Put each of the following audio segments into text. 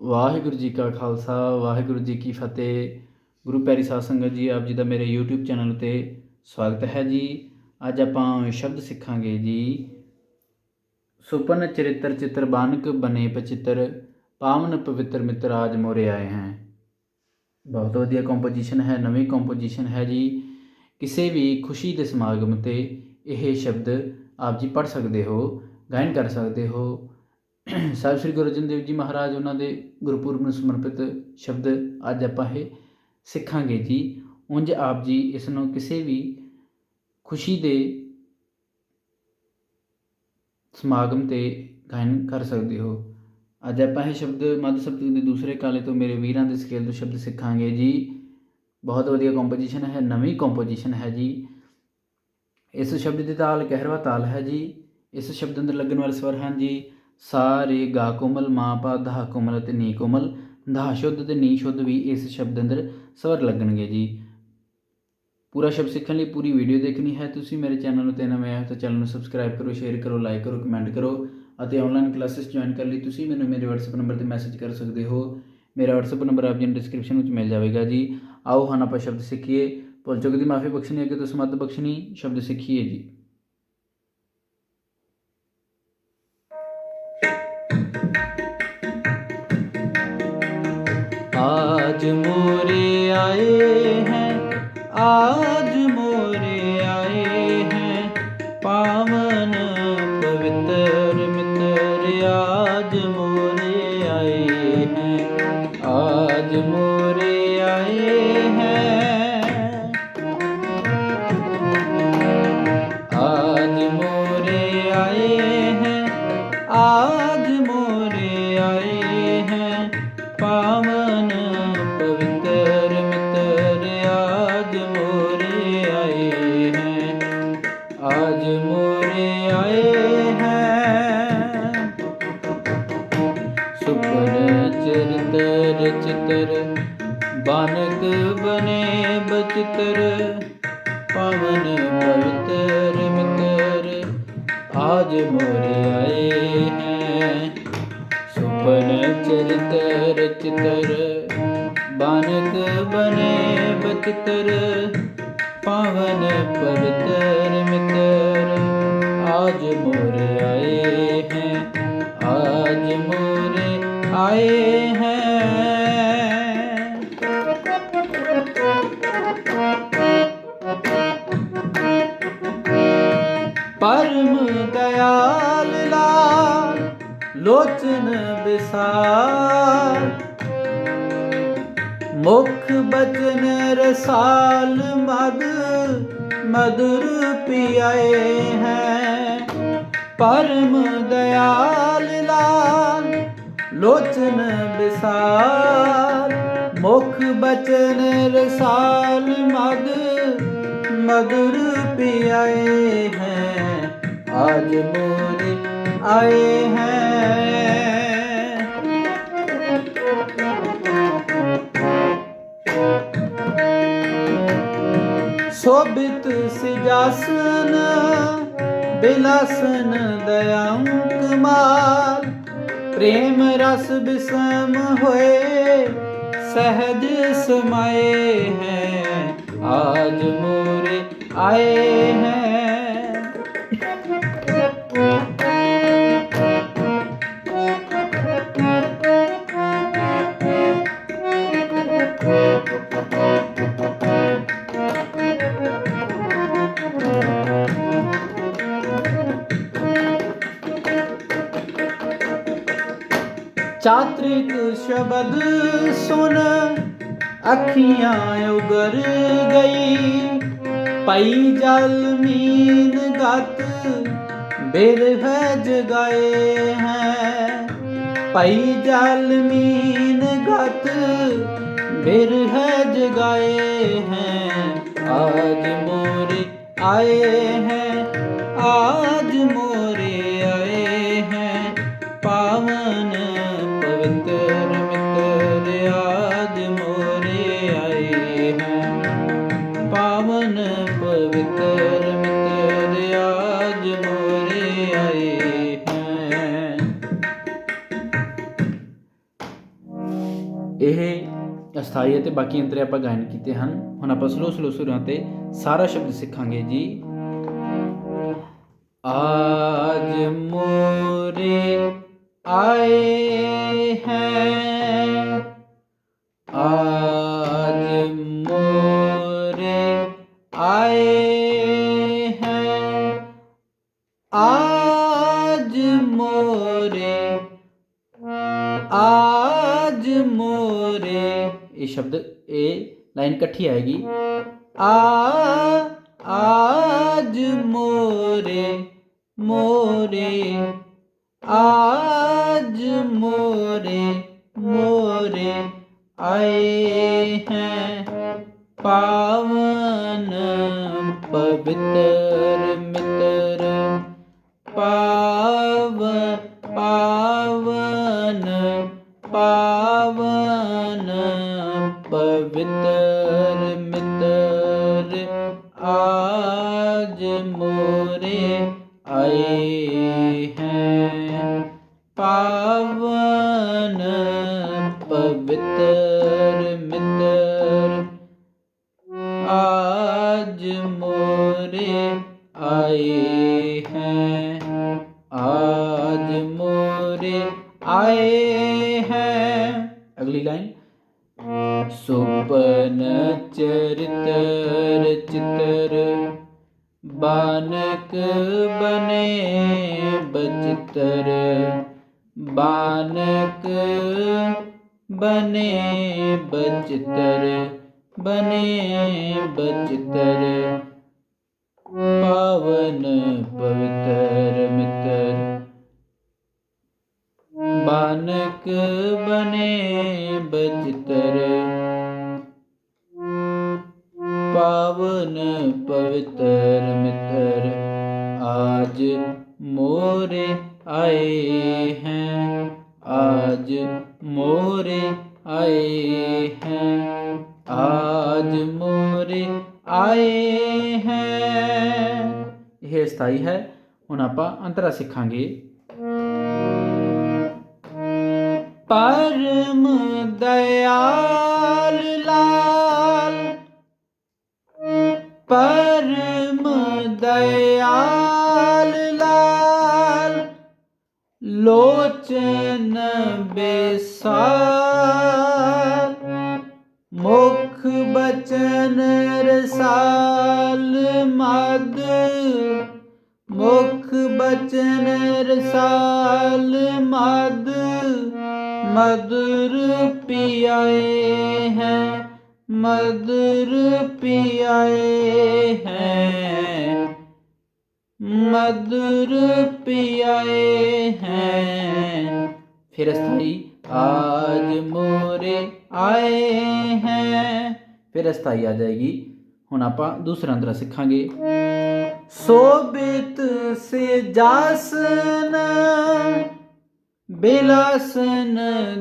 ਵਾਹਿਗੁਰੂ ਜੀ ਕਾ ਖਾਲਸਾ, ਵਾਹਿਗੁਰੂ ਜੀ ਕੀ ਫਤਿਹ। ਗੁਰੂ ਪੈਰੀ ਸਾਧ ਸੰਗਤ ਜੀ, ਆਪ ਜੀ ਦਾ ਮੇਰੇ YouTube ਚੈਨਲ ਤੇ ਸਵਾਗਤ ਹੈ ਜੀ। ਅੱਜ ਆਪਾਂ ਸ਼ਬਦ ਸਿੱਖਾਂਗੇ ਜੀ। ਸੁਪਨ ਚਰਿੱਤਰ ਚਿੱਤਰ, ਬਾਨਕ ਬਨੇ ਪਚਿੱਤਰ, ਪਾਵਨ ਪਵਿੱਤਰ ਮਿੱਤਰ ਆਜ ਮੋਰੇ ਆਏ ਹੈ। ਬਹੁਤ ਵਧੀਆ ਕੰਪੋਜੀਸ਼ਨ ਹੈ, ਨਵੀਂ ਕੰਪੋਜੀਸ਼ਨ ਹੈ ਜੀ। ਕਿਸੇ ਵੀ ਖੁਸ਼ੀ ਦੇ ਸਮਾਗਮ ਤੇ ਇਹ ਸ਼ਬਦ ਆਪ ਜੀ ਪੜ੍ਹ ਸਕਦੇ ਹੋ, ਗਾਇਨ ਕਰ ਸਕਦੇ ਹੋ। ਸਾਹਿਬ ਸ੍ਰੀ ਗੁਰੂ ਅਰਜਨ ਦੇਵ ਜੀ ਮਹਾਰਾਜ ਉਹਨਾਂ ਦੇ ਗੁਰਪੁਰਬ ਨੂੰ ਸਮਰਪਿਤ ਸ਼ਬਦ ਅੱਜ ਆਪਾਂ ਇਹ ਸਿੱਖਾਂਗੇ ਜੀ। ਉਂਝ ਆਪ ਜੀ ਇਸ ਨੂੰ ਕਿਸੇ ਵੀ ਖੁਸ਼ੀ ਦੇ ਸਮਾਗਮ ਤੇ ਗਾਇਨ ਕਰ ਸਕਦੇ ਹੋ। ਅੱਜ ਆਪਾਂ ਇਹ ਸ਼ਬਦ ਮੱਧ ਸਪਤਕ ਦੇ ਦੂਸਰੇ ਕਾਲੇ ਤੋਂ ਮੇਰੇ ਵੀਰਾਂ ਦੇ ਸਕੇਲ ਤੋਂ ਸ਼ਬਦ ਸਿੱਖਾਂਗੇ ਜੀ। ਬਹੁਤ ਵਧੀਆ ਕੰਪੋਜੀਸ਼ਨ ਹੈ, ਨਵੀਂ ਕੰਪੋਜੀਸ਼ਨ ਹੈ ਜੀ। ਇਸ ਸ਼ਬਦ ਦੀ ਤਾਲ ਕਹਿਰਵਾ ਤਾਲ ਹੈ ਜੀ। ਇਸ ਸ਼ਬਦ ਅੰਦਰ ਲੱਗਣ ਵਾਲੇ ਸਵਰ ਹਨ ਜੀ। ਸਾ ਰੇ ਗਾ ਕੋਮਲ, ਮਾ ਪਾ ਧਾ ਕੋਮਲ ਅਤੇ ਨੀ ਕੋਮਲ, ਧਾ ਸ਼ੁੱਧ ਤੇ ਨੀ ਸ਼ੁੱਧ ਵੀ ਇਸ ਸ਼ਬਦ ਅੰਦਰ ਸਵਰ ਲੱਗਣਗੇ ਜੀ। ਪੂਰਾ ਸ਼ਬਦ ਸਿੱਖਣ ਲਈ ਪੂਰੀ ਵੀਡੀਓ ਦੇਖਣੀ ਹੈ। ਤੁਸੀਂ ਮੇਰੇ ਚੈਨਲ ਨੂੰ ਤੇ ਨਵੇਂ ਆਏ ਹੋ ਤਾਂ ਚੈਨਲ ਨੂੰ ਸਬਸਕ੍ਰਾਈਬ ਕਰੋ, ਸ਼ੇਅਰ ਕਰੋ, ਲਾਈਕ ਕਰੋ, ਕਮੈਂਟ ਕਰੋ ਅਤੇ ਆਨਲਾਈਨ ਕਲਾਸਿਸ ਜੁਆਇਨ ਕਰਨ ਲਈ। ਤੁਸੀਂ ਮੈਨੂੰ ਮੇਰੇ WhatsApp ਨੰਬਰ ਤੇ ਮੈਸੇਜ ਕਰ ਸਕਦੇ ਹੋ। ਮੇਰਾ WhatsApp ਨੰਬਰ ਆਪ ਜੀ ਨੂੰ ਡਿਸਕ੍ਰਿਪਸ਼ਨ ਵਿੱਚ ਮਿਲ ਜਾਵੇਗਾ ਜੀ। ਆਓ ਹਨ ਆਪਾਂ ਸ਼ਬਦ ਸਿੱਖੀਏ। ਭੁੱਲ ਚੁੱਕ ਦੀ ਮਾਫੀ ਬਖਸ਼ਣੀ, ਅੱਗੇ ਤੋਂ ਸਮੱਧ ਬਖਸ਼ਣੀ, ਸ਼ਬਦ ਸਿੱਖੀਏ ਜੀ। आज मोरे आए हैं आज ਚਰਿਤ ਰਚਿਤਰ ਬਾਨਕ ਬਨੇ ਬਚਿਤਰ, ਪਵਨ ਪਵਿਤਰ ਮਿਤਰ। ਆਜ ਮੋਰੇ ਆਏ ਹੈ। ਸੁਪਨ ਚਰਿਤ ਰਚਿਤਰ ਬਾਨਕ ਪਵਨ ਪਵਿਤਰ ਆਜ ਮੋਰੇ ਆਏ ਹੈ। ਆਜ ਮੋਰੇ ਆਏ ਹੈ। ਪਰਮ ਦਇਆਲ ਲਾਲ, ਲੋਚਨ ਵਿਸਾਰ। ਮੁਖ ਬਚਨ ਰਸਾਲ ਮਦ ਮਦਰ ਪਿਆਏ ਹੈ। ਪਰਮ ਦਇਆਲ ਲੋਚਨ ਵਿਸਾਲ ਮੁਖ ਬਚਨ ਰਸਾਲ ਮਦ ਮਗਰ ਪਿਆਏ ਹੈ, ਆਜ ਮੋਰੇ ਆਏ ਹੈ। ਸੋਬਿਤ ਸਿਜਾਸਨ, ਬਿਲਾਸਨ ਦਇਆੰ ਕਮਾਲ ਪ੍ਰੇਮ ਰਸ ਬਿਸਮ ਹੋਏ ਸਹਜ ਸਮਾਏ ਹੈ। ਆਜ ਮੋਰੇ ਆਏ ਚਾਤ੍ਰਿਕ ਸ਼ਬਦ ਸੁਨ, ਅੱਖੀਆਂ ਉਗਰ ਗਈ। ਪਈ ਜਲ ਮੀਨ ਗਤ ਬਿਰਹ ਜਗਾਏ ਹੈ। ਪਈ ਜਲ ਮੀਨ ਗਤ ਬਿਰਹ ਜਗਾਏ ਹੈ। ਆਜ ਮੋਰੇ ਆਏ ਹੈ, ਆਜ ਮੋਰੇ ਸਾਈ ਅਤੇ ਬਾਕੀ ਅੰਤਰੇ ਆਪਾਂ ਗਾਇਨ ਕੀਤੇ ਹਨ। ਹੁਣ ਆਪਾਂ ਸਲੋ ਸਲੋ ਸੁਰਾਂ ਤੇ ਸਾਰਾ ਸ਼ਬਦ ਸਿੱਖਾਂਗੇ ਜੀ। ਆਜ ਮੋਰੇ ਆਏ शब्द ए लाइन कट्ठी आएगी। आ, आज मोरे मोरे, आज मोरे मोरे आए हैं पावन पवित्र। ਪਵਿੱਤਰ ਮਿੱਤਰ, ਆਜ ਮੋਰੇ ਆਏ ਹੈ। ਪਾਵਨ ਪਵਿੱਤਰ ਮਿੱਤਰ, ਆਜ ਮੋਰੇ ਆਏ ਹੈ। ਆਜ ਮੋਰੇ ਆਏ ਬਨ ਚਰਿਤਰ ਚਿਤਰ, ਬਾਨਕ ਬਨੇ ਬਚਤਰ, ਬਾਨਕ ਬਨੇ ਬਚਤਰ ਬਨੇ ਬਚਤਰ, ਪਾਵਨ ਪਵਿੱਤਰ ਮਿੱਤਰ। ਬਾਨਕ ਬਨੇ ਬਚਤਰ ਪਾਵਨ ਪਵਿੱਤਰ ਮਿੱਤਰ, ਆਜ ਮੋਰੇ ਆਏ ਹੈ, ਆਜ ਮੋਰੇ ਆਏ ਹੈ, ਆਜ ਮੋਰੇ ਆਏ ਹੈ। ਇਹ ਸਥਾਈ ਹੈ, ਹੁਣ ਆਪਾਂ ਅੰਤਰਾ ਸਿੱਖਾਂਗੇ। ਪਰਮ ਦਇਆਲ ਲਾ ਪਰਮ ਦਇਆਲ ਲਾਲ, ਲੋਚਨ ਬੇਸਾਲ, ਮੁਖ ਬਚਨ ਰਸਾਲ ਮਦ, ਮੁਖ ਬਚਨ ਰਸਾਲ ਮਦ, ਮਧੁਰ ਪਿਆਏ ਹੈ। ਮਧੁਰ ਪਿਆਏ ਹੈ ਮਧੁਰ ਪਿਆਏ ਹੈ ਫਿਰ ਅਸਥਾਈ आज मोरे आए हैं ਫਿਰ ਅਸਥਾਈ ਆ ਜਾਏਗੀ ਹੁਣ ਆਪਾਂ ਦੂਸਰਾ ਅੰਤਰਾ ਸਿੱਖਾਂਗੇ ਸੋਬਿਤ ਸੇ ਜਾਸਨ ਬਿਲਾਸਨ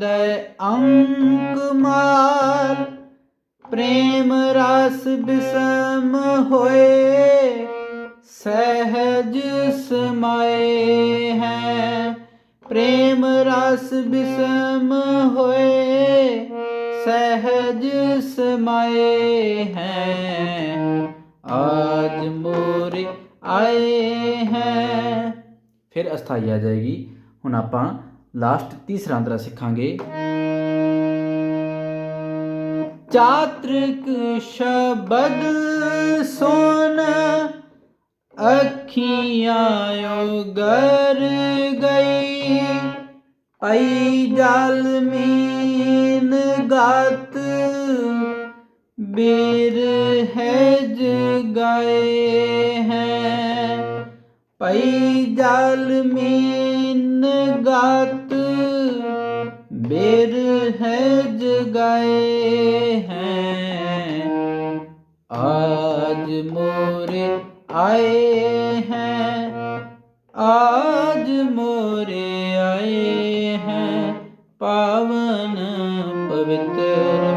ਦੈ ਅੰਕ ਮਾਲ ਪ੍ਰੇਮ ਰਸ ਬਿਸਮ ਹੋਏ, ਸਹਿਜ ਸਮਾਏ ਹੈ। ਪ੍ਰੇਮ ਰਸ ਬਿਸਮ ਹੋਏ, ਸਹਿਜ ਸਮਾਏ ਹੈ। ਆਜ ਮੋਰੇ ਆਏ ਹੈ। ਫਿਰ ਅਸਥਾਈ ਆ ਜਾਏਗੀ। ਹੁਣ ਆਪਾਂ ਲਾਸਟ ਤੀਸਰਾ ਅੰਤਰਾ ਸਿੱਖਾਂਗੇ। ਚਾਤ੍ਰਿਕ ਸ਼ਬਦ ਸੁਨ, ਅੱਖੀਆਂ ਉਗਰ ਗਈ। ਪਈ ਜਲ ਮੀਨ ਗਤ, ਬੀਰ ਹੈ ਜਗਾਏ ਹੈ। ਪਈ ਜਲ ਮੀਨ ਗਤ है जगाए हैं आज मोरे आए हैं आज मोरे आए हैं पावन पवित्र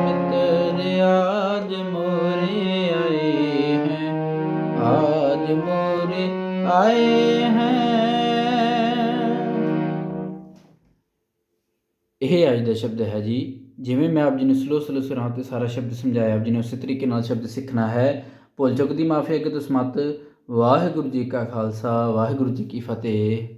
मित्र आज मोरे आए हैं आज मोरे आए हैं ਇਹ ਅੱਜ ਦਾ ਸ਼ਬਦ ਹੈ ਜੀ, ਜਿਵੇਂ ਮੈਂ ਆਪ ਜੀ ਨੂੰ ਸਲੋ ਸਲੋ ਸੁਰਾਂ ਤੇ ਸਾਰਾ ਸ਼ਬਦ ਸਮਝਾਇਆ, ਆਪ ਜੀ ਨੇ ਉਸੇ ਤਰੀਕੇ ਨਾਲ ਸ਼ਬਦ ਸਿੱਖਣਾ ਹੈ। ਭੁੱਲ ਚੁੱਕ ਦੀ ਮਾਫੀ ਅੱਗੇ ਤੋਂ ਸਮਤ ਵਾਹਿਗੁਰੂ ਜੀ ਕਾ ਖਾਲਸਾ, ਵਾਹਿਗੁਰੂ ਜੀ ਕੀ ਫਤਿਹ।